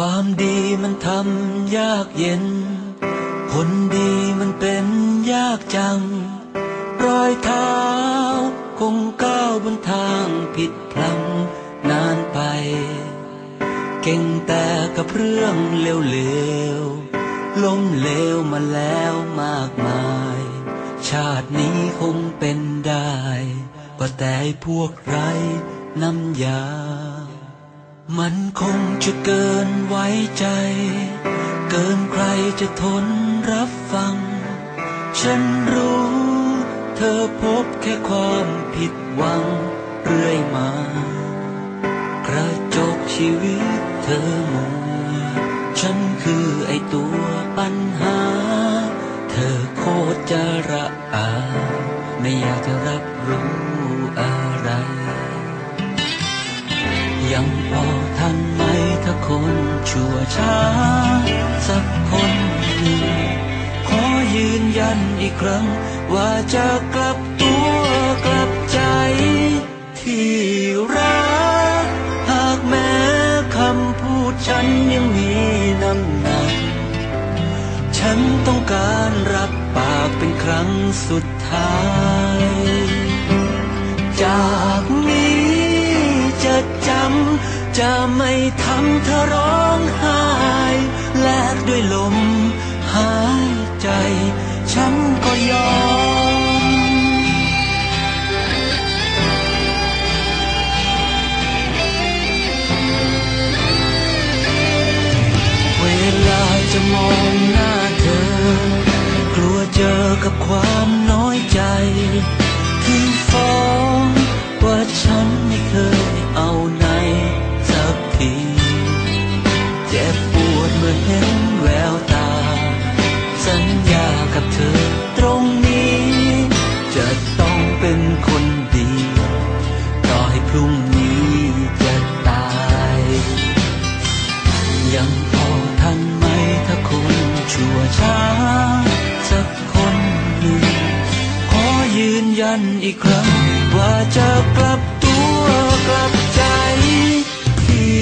ความดีมันทำยากเย็นคนดีมันเป็นยากจัง รอยเท้าคงก้าวบนทางผิดพลังนานไป เก่งแต่กับเรื่องเลวๆ ล้มเลวมาแล้วมากมาย ชาตินี้คงเป็นได้ ก็แต่พวกไรน้ำยา มันคงจะเกินไว้ใจ เกินใครจะทนรับฟัง ฉันรู้ เธอพบแค่ความผิดหวังเรื่อยมากระจกชีวิตเธอมัวฉันคือไอตัวปัญหา เธอโคตรจะระอา ไม่อยากจะรับรู้อะไร ยังพอ ทันไหมถ้าคนชั่วช้า สักคนหนึ่งขอยืนยันอีกครั้ง ว่าจะกลับตัวกลับใจที่รัก หากแม้คำพูดฉันยังมีน้ำหนัก ฉันต้องการรับปากเป็นครั้งสุดท้าย จาก จะไม่ทำเธอร้องไห้แลกด้วยลมหายใจ ฉันก็ยอม เวลาจะมองหน้าเธอ กลัวเจอกับความน้อยใจที่ ช้าสักคนหนึ่งขอยืนยันอีกครั้ง ว่าจะกลับตัวกลับใจที่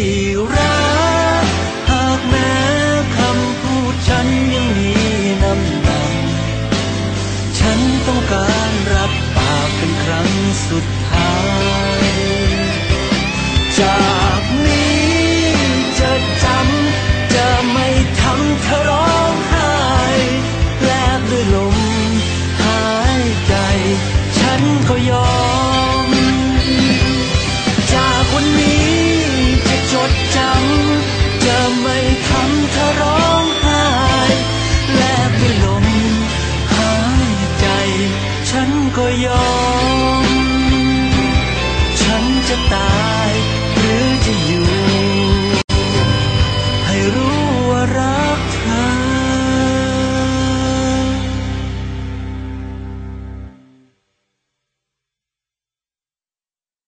รักหากแม้คำพูดฉันยังมีน้ำหนักฉันต้องการรับปากเป็นครั้งสุดท้ายจาก